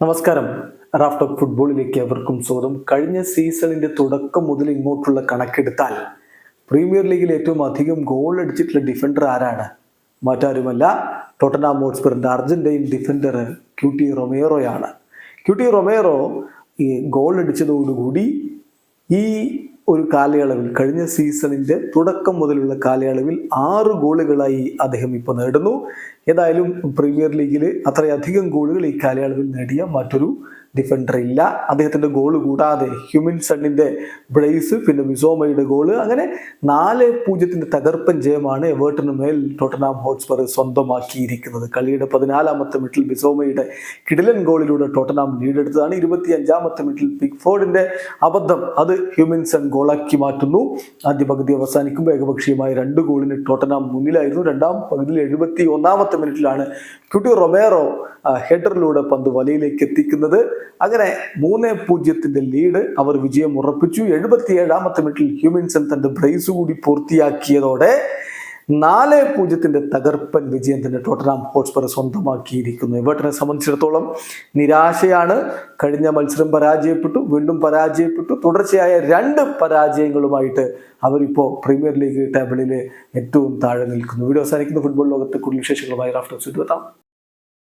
നമസ്കാരം. റാഫ്റ്റ് ഫുട്ബോളിലേക്ക് അവർക്കും സ്വാഗതം. കഴിഞ്ഞ സീസണിന്റെ തുടക്കം മുതൽ ഇങ്ങോട്ടുള്ള കണക്കെടുത്താൽ പ്രീമിയർ ലീഗിൽ ഏറ്റവും അധികം ഗോൾ അടിച്ചിട്ടുള്ള ഡിഫൻഡർ ആരാണ്? മറ്റാരുമല്ല ടോട്ടനാം ഹോട്ട്സ്പറിന്റെ അർജന്റൈൻ ഡിഫൻഡർ ക്യൂട്ടി റൊമേറോയാണ്. ക്യൂട്ടി റൊമേറോ ഈ ഗോൾ അടിച്ചതോടുകൂടി ഈ ഒരു കാലയളവിൽ കഴിഞ്ഞ സീസണിന്റെ തുടക്കം മുതലുള്ള കാലയളവിൽ ആറ് ഗോളുകളായി അദ്ദേഹം ഇപ്പോൾ നേടുന്നു. ഏതായാലും പ്രീമിയർ ലീഗിൽ അത്രയധികം ഗോളുകൾ ഈ കാലയളവിൽ നേടിയ മറ്റൊരു ഡിഫൻഡർ ഇല്ല. അദ്ദേഹത്തിന്റെ ഗോൾ കൂടാതെ ഹ്യൂമിൻ സണ്ണിന്റെ ബ്രേസ് പിന്നെ മിസോമയുടെ ഗോൾ അങ്ങനെ നാല് പൂജ്യത്തിന്റെ തകർപ്പൻ ജയമാണ് എവേർട്ടിന് മേൽ ടോട്ടനാം ഹോട്ട്സ്പർ സ്വന്തമാക്കിയിരിക്കുന്നത്. കളിയുടെ പതിനാലാമത്തെ മിനിറ്റിൽ മിസോമയുടെ കിടിലൻ ഗോളിലൂടെ ടോട്ടനാം ലീഡെടുത്തതാണ് ഇരുപത്തി അഞ്ചാമത്തെ മിനിറ്റിൽ പിക്ഫോർഡിന്റെ അബദ്ധം അത് ഹ്യൂമിൻസൺ ഗോളാക്കി മാറ്റുന്നു. ആദ്യ പകുതി അവസാനിക്കുമ്പോൾ ഏകപക്ഷീയമായ രണ്ട് ഗോളിന് ടോട്ടനാം മുന്നിലായിരുന്നു. രണ്ടാം പകുതിയിൽ എഴുപത്തി ഒന്നാമത്തെ മിനിറ്റിലാണ് ക്യൂട്ടി റൊമേറോ ഹെഡറിലൂടെ പന്ത് വലയിലേക്ക് എത്തിക്കുന്നത്. അങ്ങനെ മൂന്ന് പൂജ്യത്തിന്റെ ലീഡ് അവർ വിജയം ഉറപ്പിച്ചു. എഴുപത്തി ഏഴാമത്തെ മിനിറ്റിൽ ഹ്യൂമിൻസൺ തന്റെ ബ്രേസ് കൂടി പൂർത്തിയാക്കിയതോടെ നാല് പൂജ്യത്തിന്റെ തകർപ്പൻ വിജയം തന്നെ ടോട്ടനാം ഹോട്ട്സ്പർ സ്വന്തമാക്കിയിരിക്കുന്നു. ഇവട്ടനെ സംബന്ധിച്ചിടത്തോളം നിരാശയാണ്. കഴിഞ്ഞ മത്സരം പരാജയപ്പെട്ടു. വീണ്ടും പരാജയപ്പെട്ടു. തുടർച്ചയായ രണ്ട് പരാജയങ്ങളുമായിട്ട് അവരിപ്പോൾ പ്രീമിയർ ലീഗ് ടേബിളിൽ ഏറ്റവും താഴെ നിൽക്കുന്നു. വീഡിയോ അവസാനിക്കുന്ന. ഫുട്ബോൾ ലോകത്തെ കൂടുതൽ വിശേഷങ്ങളുമായി റാഫ്റ്റർ എത്താം